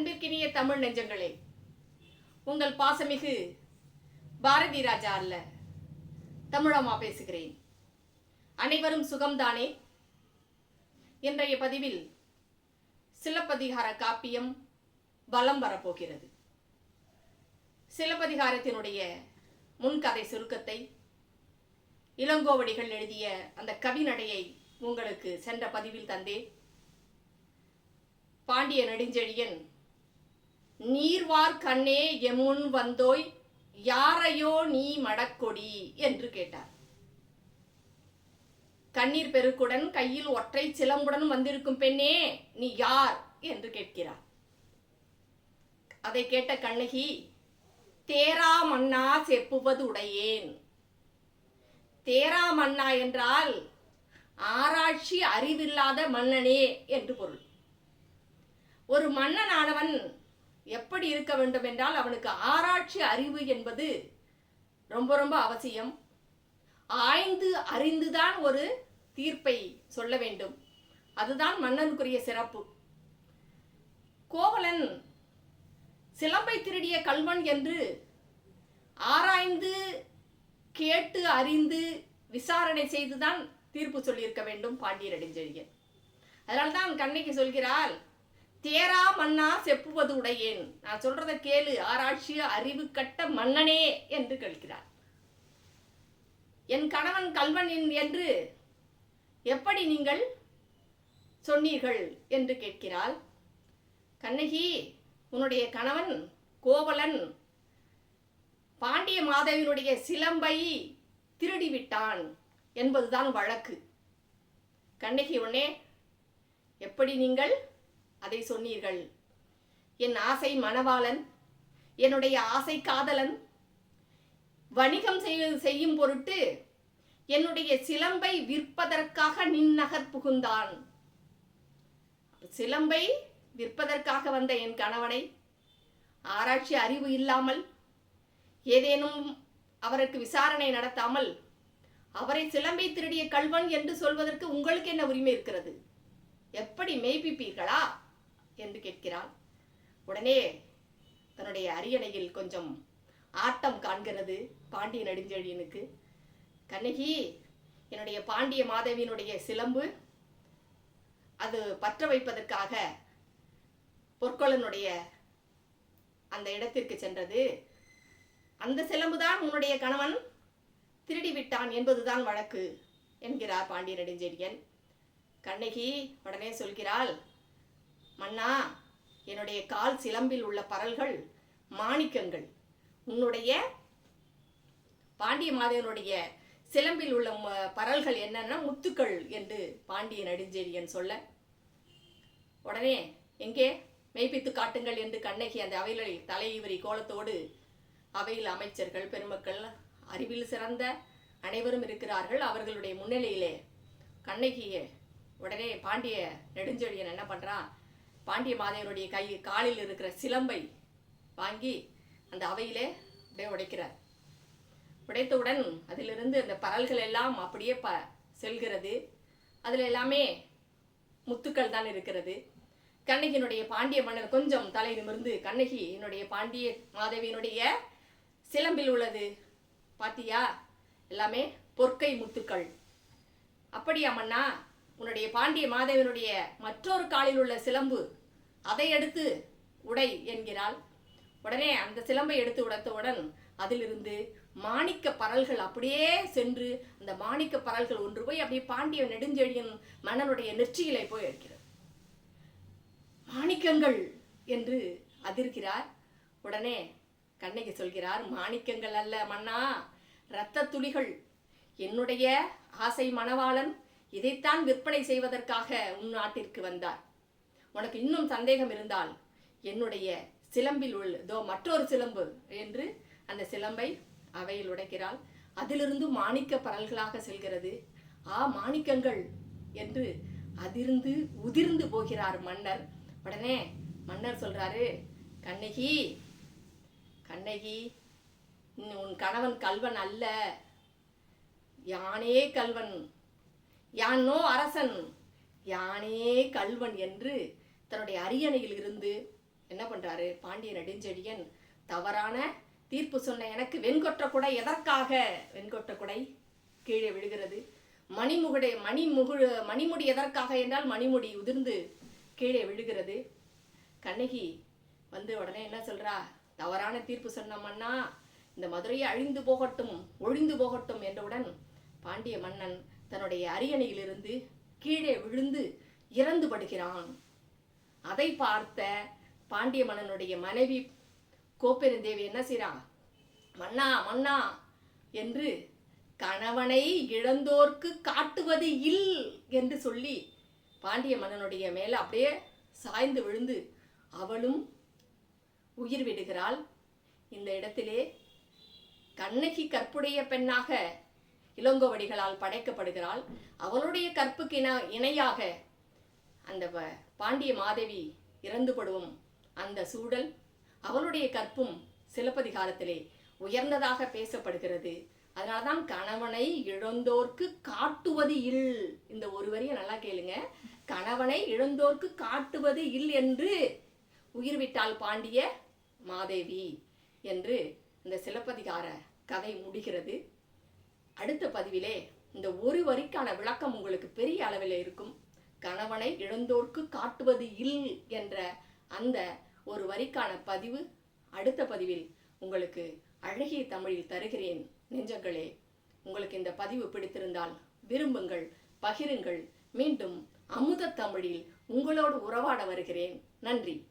அன்பிற்கினிய தமிழ் நெஞ்சங்களே உங்கள் பாசமிகு பாரதி ராஜா அல்ல தமிழம்மா பேசுகிறேன். அனைவரும் சுகம்தானே? இன்றைய பதிவில் சிலப்பதிகார காப்பியம் வலம் வரப்போகிறது. சிலப்பதிகாரத்தினுடைய முன்கதை சுருக்கத்தை இளங்கோவடிகள் எழுதிய அந்த கவிநடையை உங்களுக்கு சென்ற பதிவில் தந்தேன். பாண்டிய நெடுஞ்செழியன் நீர்வார் கண்ணே எம்முன் வந்தோய் யாரையோ நீ மடக்கொடி என்று கேட்டார். கண்ணீர் பெருக்குடன் கையில் ஒற்றை சிலம்புடன் வந்திருக்கும் பெண்ணே நீ யார் என்று கேட்கிறார். அதை கேட்ட கண்ணகி தேரா மன்னா செப்புவது உடையேன். தேரா மன்னா என்றால் ஆராய்ச்சி அறிவில்லாத மன்னனே என்று பொருள். ஒரு மன்னனானவன் எப்படி இருக்க வேண்டும் என்றால் அவனுக்கு ஆராய்ச்சி அறிவு என்பது ரொம்ப ரொம்ப அவசியம். ஆய்ந்து அறிந்துதான் ஒரு தீர்ப்பை சொல்ல வேண்டும். அதுதான் மன்னனுக்குரிய சிறப்பு. கோவலன் சிலம்பை திருடிய கல்வன் என்று ஆராய்ந்து கேட்டு அறிந்து விசாரணை செய்துதான் தீர்ப்பு சொல்லியிருக்க வேண்டும் பாண்டியர் அடிஞ்செழியன். அதனால்தான் கண்ணகி சொல்கிறாள் தேரா மன்னா செப்புவது உடையேன். நான் சொல்றத கேளு ஆராய்ச்சி அறிவு கட்ட மன்னனே என்று கேட்கிறார். என் கணவன் கல்வன் என்று எப்படி நீங்கள் சொன்னீர்கள் என்று கேட்கிறாள். கண்ணகி உன்னுடைய கணவன் கோவலன் பாண்டிய மாதவியினுடைய சிலம்பை திருடிவிட்டான் என்பதுதான் வழக்கு. கண்ணகி உடனே எப்படி நீங்கள் அதை சொன்னீர்கள். என் ஆசை மணவாளன் என்னுடைய ஆசை காதலன். வணிகம் செய்யும் பொருட்டு என்னுடைய சிலம்பை விற்பதற்காக நின்னகர் புகுந்தான். சிலம்பை விற்பதற்காக வந்த என் கணவனை ஆராய்ச்சி அறிவு இல்லாமல் ஏதேனும் அவருக்கு விசாரணை நடத்தாமல் அவரை சிலம்பை திருடிய கல்வன் என்று சொல்வதற்கு உங்களுக்கு என்ன உரிமை இருக்கிறது? எப்படி மெய்ப்பிப்பீர்களா? என்று கேட்கிறான் உடனே தன்னுடைய அரியணையில் கொஞ்சம் ஆட்டம் காண்கிறது பாண்டிய நெடுஞ்செழியனுக்கு. கண்ணகி என்னுடைய பாண்டிய மாதவியினுடைய சிலம்பு அது பற்ற வைப்பதற்காக பொற்கொலனுடைய அந்த இடத்திற்கு சென்றது. அந்த சிலம்புதான் உன்னுடைய கணவன் திருடி விட்டான் என்பதுதான் வழக்கு என்கிறார் பாண்டிய நெடுஞ்செழியன். கண்ணகி உடனே சொல்கிறாள் மன்னா என்னுடைய கால் சிலம்பில் உள்ள பரல்கள் மாணிக்கங்கள். உன்னுடைய பாண்டிய மாதேவனுடைய சிலம்பில் உள்ள பரல்கள் என்னன்னா முத்துக்கள் என்று பாண்டிய நெடுஞ்செழியன் சொல்ல. உடனே எங்கே? மெய்ப்பித்து காட்டுங்கள் என்று கண்ணகி அந்த அவையில் தலையுவரி கோலத்தோடு அவையில் அமைச்சர்கள் பெருமக்கள் அறிவில் சிறந்த அனைவரும் இருக்கிறார்கள். அவர்களுடைய முன்னிலையிலே கண்ணகியே உடனே பாண்டிய நெடுஞ்செழியன் என்ன பண்ணுறான் பாண்டிய மாதேவருடைய கை காலில் இருக்கிற சிலம்பை வாங்கி அந்த அவையிலே அப்படியே உடைக்கிறார். உடைத்தவுடன் அதிலிருந்து அந்த பரல்கள் எல்லாம் அப்படியே ப செல்கிறது. அதில் எல்லாமே முத்துக்கள் தான் இருக்கிறது. கண்ணகியினுடைய பாண்டிய மன்னர் கொஞ்சம் தலை நிமிர்ந்து கண்ணகி என்னுடைய பாண்டிய மாதவியினுடைய சிலம்பில் உள்ளது. பாத்தியா? எல்லாமே பொற்கை முத்துக்கள். அப்படியா மன்னா உன்னுடைய பாண்டிய மாதேவனுடைய மற்றொரு காலில் உள்ள சிலம்பு அதை எடுத்து உடை என்கிறாள். உடனே அந்த சிலம்பை எடுத்து உடைத்தவுடன் அதிலிருந்து மாணிக்க பரல்கள் அப்படியே சென்று அந்த மாணிக்க பரல்கள் ஒன்று போய் அப்படியே பாண்டிய நெடுஞ்செழியன் மன்னனுடைய நெற்றியிலே போய் எடுக்கிறது மாணிக்கங்கள் என்று அதிர்கிறார். உடனே கண்ணகி சொல்கிறார் மாணிக்கங்கள் அல்ல மன்னா இரத்த துளிகள் என்னுடைய ஆசை மணவாளன் இதைத்தான் விற்பனை செய்வதற்காக உன் நாட்டிற்கு வந்தார் உனக்கு இன்னும் சந்தேகம் இருந்தால் என்னுடைய சிலம்பில் உள்ள தோ மற்றொரு சிலம்பு என்று அந்த சிலம்பை அவையில் உடைக்கிறாள். அதிலிருந்து மாணிக்க பரல்களாக செல்கிறது. ஆ மாணிக்கங்கள் என்று அதிர்ந்து உதிர்ந்து போகிறார் மன்னர். உடனே மன்னர் சொல்றாரு கண்ணகி கண்ணகி உன் கணவன் கல்வன் அல்ல. யானே கல்வன். யானோ அரசன். யானே கல்வன் என்று தன்னுடைய அரியணையில் இருந்து என்ன பண்றாரு? பாண்டிய நெடுஞ்செழியன் தவறான தீர்ப்பு சொன்ன எனக்கு வெண்கொற்ற குடை எதற்காக? வெண்கொற்ற குடை கீழே விழுகிறது. மணிமுகுடை மணிமுகு மணிமுடி எதற்காக என்றால் மணிமுடி உதிர்ந்து கீழே விழுகிறது. கண்ணகி வந்து உடனே என்ன சொல்றா? தவறான தீர்ப்பு சொன்ன மன்னா இந்த மதுரையை அழிந்து போகட்டும் ஒழிந்து போகட்டும் என்றவுடன் பாண்டிய மன்னன் தன்னுடைய அரியணையிலிருந்து கீழே விழுந்து இறந்து படுகிறான். அதை பார்த்த பாண்டிய மன்னனுடைய மனைவி கோப்பெருந்தேவி என்ன செய்றா? மன்னா மன்னா என்று கணவனை இழந்தோர்க்கு காட்டுவது இல் என்று சொல்லி பாண்டிய மன்னனுடைய மேல அப்படியே சாய்ந்து விழுந்து அவளும் உயிர் விடுகிறாள். இந்த இடத்திலே கண்ணகி கற்புடைய பெண்ணாக இளங்கோவடிகளால் படைக்கப்படுகிறாள். அவளுடைய கற்புக்கு இண இணையாக அந்த பாண்டிய மாதேவி இறந்துபடுவோம். அந்த சூழல் அவளுடைய கற்பும் சிலப்பதிகாரத்திலே உயர்ந்ததாக பேசப்படுகிறது. அதனாலதான் கணவனை இழந்தோர்க்கு காட்டுவது இல். இந்த ஒரு வரியை நல்லா கேளுங்க. கணவனை இழந்தோர்க்கு காட்டுவது இல் என்று உயிர் விட்டாள் பாண்டிய மாதேவி என்று இந்த சிலப்பதிகார கதை முடிகிறது. அடுத்த பதிவிலே இந்த ஒரு வரிக்கான விளக்கம் உங்களுக்கு பெரிய அளவில் இருக்கும். கணவனை இழந்தோர்க்கு காட்டுவது இல் என்ற அந்த ஒரு வரிக்கான பதிவு அடுத்த பதிவில் உங்களுக்கு அழகிய தமிழில் தருகிறேன். நெஞ்சங்களே உங்களுக்கு இந்த பதிவு பிடித்திருந்தால் விரும்புங்கள் பகிருங்கள். மீண்டும் அமுத தமிழில் உங்களோடு உறவாட வருகிறேன். நன்றி.